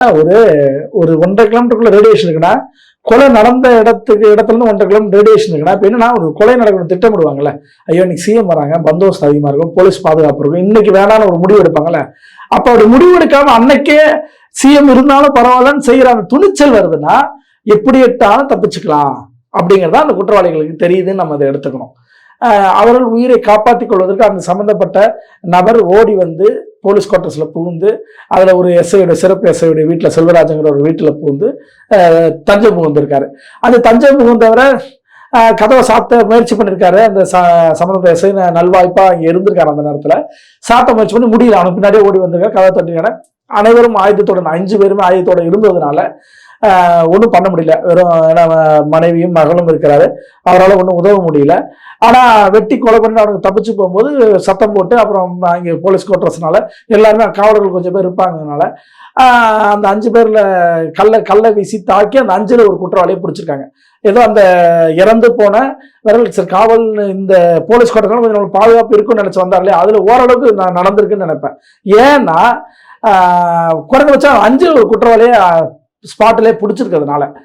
ஒரு ஒரு ஒன்றரை கிலோமீட்டருக்குள்ள ரேடியேஷன் இருக்குன்னா கொலை நடந்த இடத்துக்கு இடத்துல இருந்து ஒன்றரை கிலோமீட்டர் ரேடியேஷன் இருக்குன்னா இப்போ என்னன்னா ஒரு கொலை நடக்கணும் திட்டமிடுவாங்கல்ல? ஐயோ இன்னைக்கு சிஎம் வராங்க பந்தோபஸ்து அதிகமாக இருக்கும் போலீஸ் பாதுகாப்பு இருக்கும் இன்னைக்கு வேணான்னு ஒரு முடிவு எடுப்பாங்கல்ல? அப்போ அப்படி முடிவு எடுக்காம அன்னைக்கே சிஎம் இருந்தாலும் பரவாயில்லன்னு செய்யற அந்த துணிச்சல் வருதுன்னா எப்படி எட்டாலும் தப்பிச்சுக்கலாம் அப்படிங்கிறத அந்த குற்றவாளிகளுக்கு தெரியுதுன்னு நம்ம அதை எடுத்துக்கணும். அவர்கள் உயிரை காப்பாற்றிக் கொள்வதற்கு அந்த சம்பந்தப்பட்ட நபர் ஓடி வந்து போலீஸ் குவார்ட்டர்ஸ்ல புகுந்து அதில் ஒரு எஸ்ஐயோட சிறப்பு எஸ்ஐயோட வீட்டில் செல்வராஜங்கிற ஒரு வீட்டில் புகுந்து தஞ்சை புகுந்திருக்காரு அந்த தஞ்சை புகுந்தவரை கதவை சாத்த முயற்சி பண்ணியிருக்காரு அந்த ச எஸ்ஐ நல்வாய்ப்பாக இங்கே இருந்திருக்காரு அந்த நேரத்தில். சாத்த முயற்சி பண்ணி முடியல. அவனுக்கு பின்னாடியே ஓடி வந்திருக்காரு. கதவை தட்டினாரு அனைவரும் ஆயுதத்தோட அஞ்சு பேருமே ஆயுதத்தோட இருந்ததுனால ஒன்றும் பண்ண முடியல. வெறும் ஏன்னா மனைவியும் மகளும் இருக்கிறாரு. அவரால் ஒன்றும் உதவ முடியல. ஆனால் வெட்டி கொலை பண்ணி அவனுக்கு தப்பிச்சு போகும்போது சத்தம் போட்டு அப்புறம் அங்கே போலீஸ் கோட்ரஸ்னால எல்லாருமே காவலர்கள் கொஞ்சம் பேர் இருப்பாங்கனால அந்த அஞ்சு பேரில் கல்லை கல்லை வீசி தாக்கி அந்த அஞ்சில் ஒரு குற்றவாளியை பிடிச்சிருக்காங்க. ஏதோ அந்த இறந்து போன விரல் சார் காவல் இந்த போலீஸ் குவார்டர்ஸ்னால கொஞ்சம் பாதுகாப்பு இருக்கும்னு நினச்சி வந்தார் அதில் ஓரளவுக்கு நான் நடந்திருக்குன்னு நினைப்பேன். ஏன்னா ஆஹ் குறைந்தபட்சம் அஞ்சு குற்றவாளியை ஸ்பாட்டிலே பிடிச்சிருக்கிறதுனால.